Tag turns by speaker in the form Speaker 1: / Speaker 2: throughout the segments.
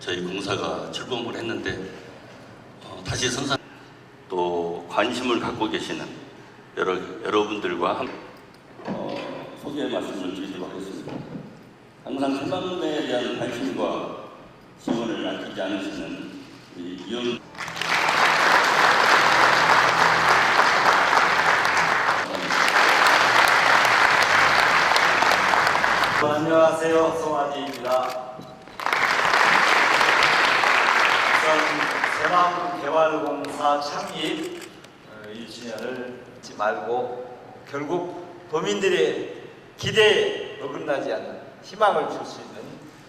Speaker 1: 저희 공사가 출범을 했는데 어, 다시 선상 또 관심을 갖고 계시는 여러 여러분들과 함 어, 소개 말씀을 드리도록 하겠습니다. 항상 새만금에 대한 관심과 지원을 아끼지 않으시는 우리 이영
Speaker 2: 안녕하세요. 송하디입니다. 새마을개발공사 창립 어, 1주년을 잊지 말고 결국 도민들의 기대에 어긋나지 않는 희망을 줄 수 있는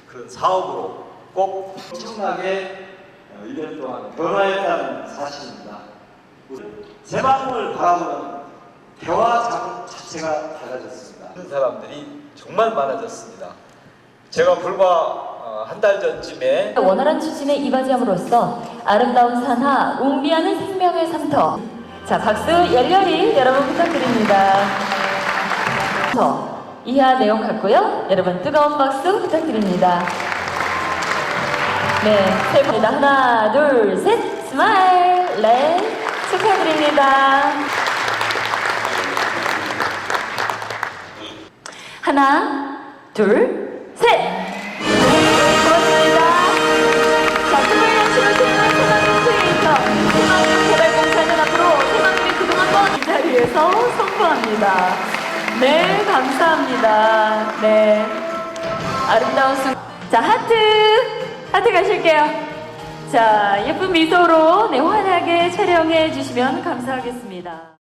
Speaker 2: 그런 사업으로 꼭 엄청나게 어, 1년 동안 변화했다는 사실입니다. 새마을을 바라보는 대화 장 자체가 달라졌습니다. 사람들이 정말 많아졌습니다. 제가 불과 어, 한 달 전쯤에
Speaker 3: 원활한 추진에 이바지함으로써 아름다운 산하 웅비하는 생명의 삼터. 자 박수 열렬히 여러분 부탁드립니다. 더 이하 내용 같고요. 여러분 뜨거운 박수 부탁드립니다. 네세 분이다. 하나 둘 셋 스마일. 네 축하드립니다. 하나 둘 셋 선포합니다. 네, 감사합니다. 네. 아름다운 순. 자, 하트! 하트 가실게요. 자, 예쁜 미소로 네, 환하게 촬영해 주시면 감사하겠습니다.